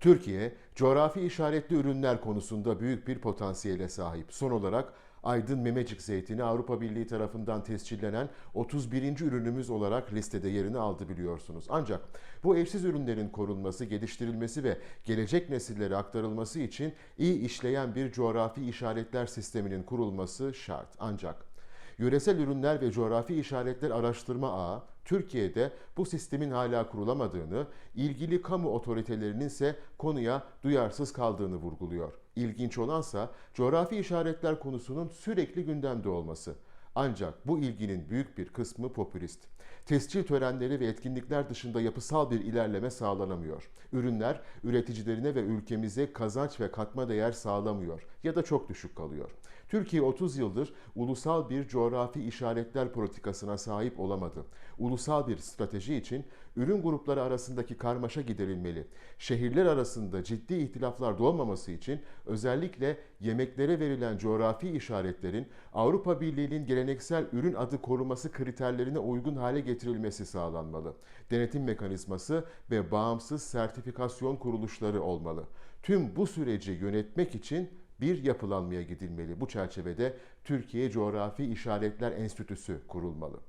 Türkiye, coğrafi işaretli ürünler konusunda büyük bir potansiyele sahip. Son olarak Aydın Memecik zeytini Avrupa Birliği tarafından tescillenen 31. ürünümüz olarak listede yerini aldı biliyorsunuz. Ancak bu evsiz ürünlerin korunması, geliştirilmesi ve gelecek nesillere aktarılması için iyi işleyen bir coğrafi işaretler sisteminin kurulması şart. Ancak Yöresel Ürünler ve Coğrafi İşaretler Araştırma Ağı, Türkiye'de bu sistemin hala kurulamadığını, ilgili kamu otoritelerinin ise konuya duyarsız kaldığını vurguluyor. İlginç olansa coğrafi işaretler konusunun sürekli gündemde olması. Ancak bu ilginin büyük bir kısmı popülist. Tescil törenleri ve etkinlikler dışında yapısal bir ilerleme sağlanamıyor. Ürünler üreticilerine ve ülkemize kazanç ve katma değer sağlamıyor ya da çok düşük kalıyor. Türkiye 30 yıldır ulusal bir coğrafi işaretler politikasına sahip olamadı. Ulusal bir strateji için ürün grupları arasındaki karmaşa giderilmeli. Şehirler arasında ciddi ihtilaflar doğmaması için özellikle yemeklere verilen coğrafi işaretlerin Avrupa Birliği'nin geleneksel ürün adı koruması kriterlerine uygun hale getirilmesi sağlanmalı. Denetim mekanizması ve bağımsız sertifikasyon kuruluşları olmalı. Tüm bu süreci yönetmek için bir yapılanmaya gidilmeli. Bu çerçevede Türkiye Coğrafi İşaretler Enstitüsü kurulmalı.